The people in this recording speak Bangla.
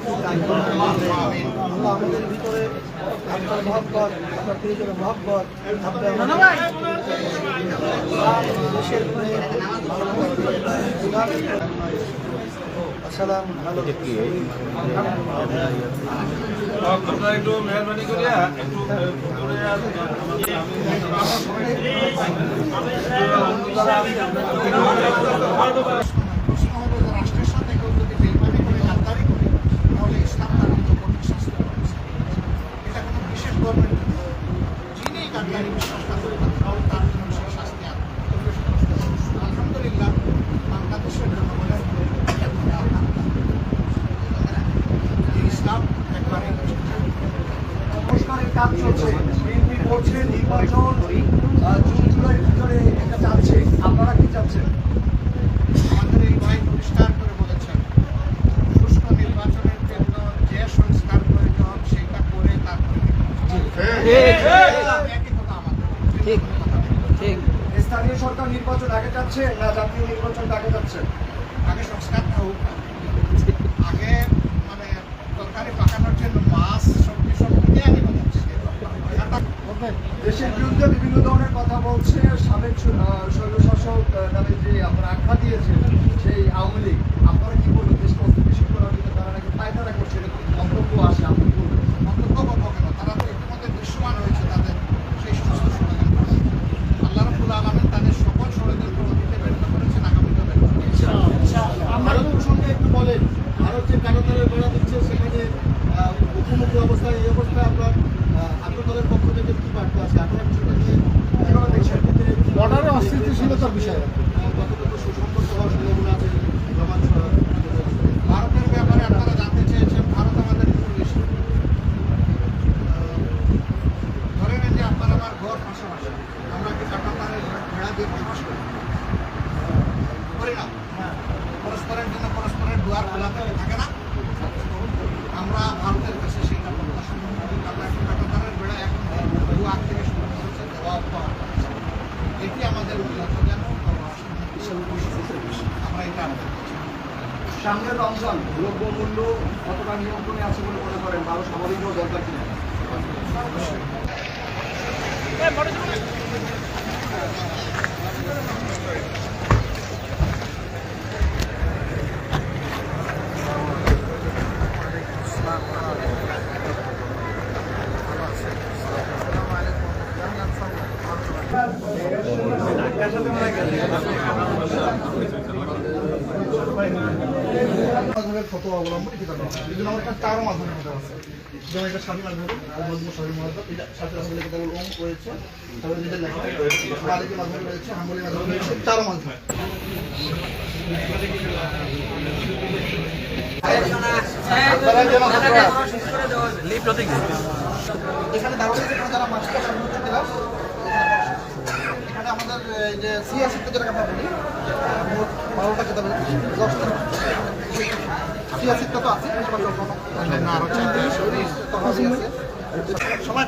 তৌফিক দান করুন আল্লাহ আমাদের ভিতরে আপনার মহব্বত আপনার প্রিয়জনের মহব্বত আপনার দেশের আপনারা একটু মেহরবানি করিয়া একটু দূরে প্রশ্ন হলো যে রাষ্ট্রের সাথে কেউ যদি বেইমানি করে গাদ্দারি করে তাহলে ইসলাম তার মতো কঠিন শাস্তি করেছে বিশেষ গভর্নমেন্ট যিনি গাদ্দারি শাস্তি আলহামদুলিল্লাহ, বাংলাদেশের জনগণের ইসলাম একবারে সংস্কারের কাজ চলছে। বিএনপি বলছে নির্বাচন জুন জুলাইয়ের ভিতরে এটা চাচ্ছে আপনারা কি চাচ্ছেন আমাদের এই ভাই পরিষ্কার করে বলেছেন সুষ্ঠু নির্বাচনের জন্য যে সংস্কার প্রয়োজন সেটা করে তারপরে একই কথা আমাদের ঠিক। স্থানীয় সরকার নির্বাচন আগে যাচ্ছে না জাতীয় নির্বাচন আগে যাচ্ছে? আগে সংস্কারটা হোক আগে মানে তরকারি পাকানোর জন্য মাছ সবজি সব কিনে আগে দেশের বিরুদ্ধে বিভিন্ন ধরনের কথা বলছে সাবেক স্বৈরশাসক আহ, নামে যে আপনারা আখ্যা দিয়েছে সেই আওয়ামী লীগ। আপনারা কি বলবেন? দুয়ার খোলা থাকে থাকে না। আমরা ভারতের কাছে সেইটা প্রত্যাশা করি আমরা এখন কাটাতারের বেড়া এখন থেকে শুরু করেছে দেওয়া উপহার এটি আমাদের উন্নত যেন আমরা এটা সামনের রমজান দ্রব্যমূল্য কতটা নিয়ন্ত্রণে আছে বলে মনে করেন? ভালো স্বাভাবিকও দরকার কিনা? মাধ্যমের ফটো অবলম্বন এটা জন্য আমার কাছে চারও মাধ্যমের ফটো আছে যেমন এটা স্বামী মাধ্যম মজমু স্বামী মাধ্যম সাথে আসলে কথা ওম রয়েছে তারপরে যেটা লেখা রয়েছে মালিকের মাধ্যমে রয়েছে হাম্বলি মাধ্যমে রয়েছে চারও মাধ্যমে এখানে যেখানে যারা সিএসি যেটা আমরা বলি, মোট বারোটা কিতাব দশটা সিএসিটা তো আছে না আরও আছে। সবাই।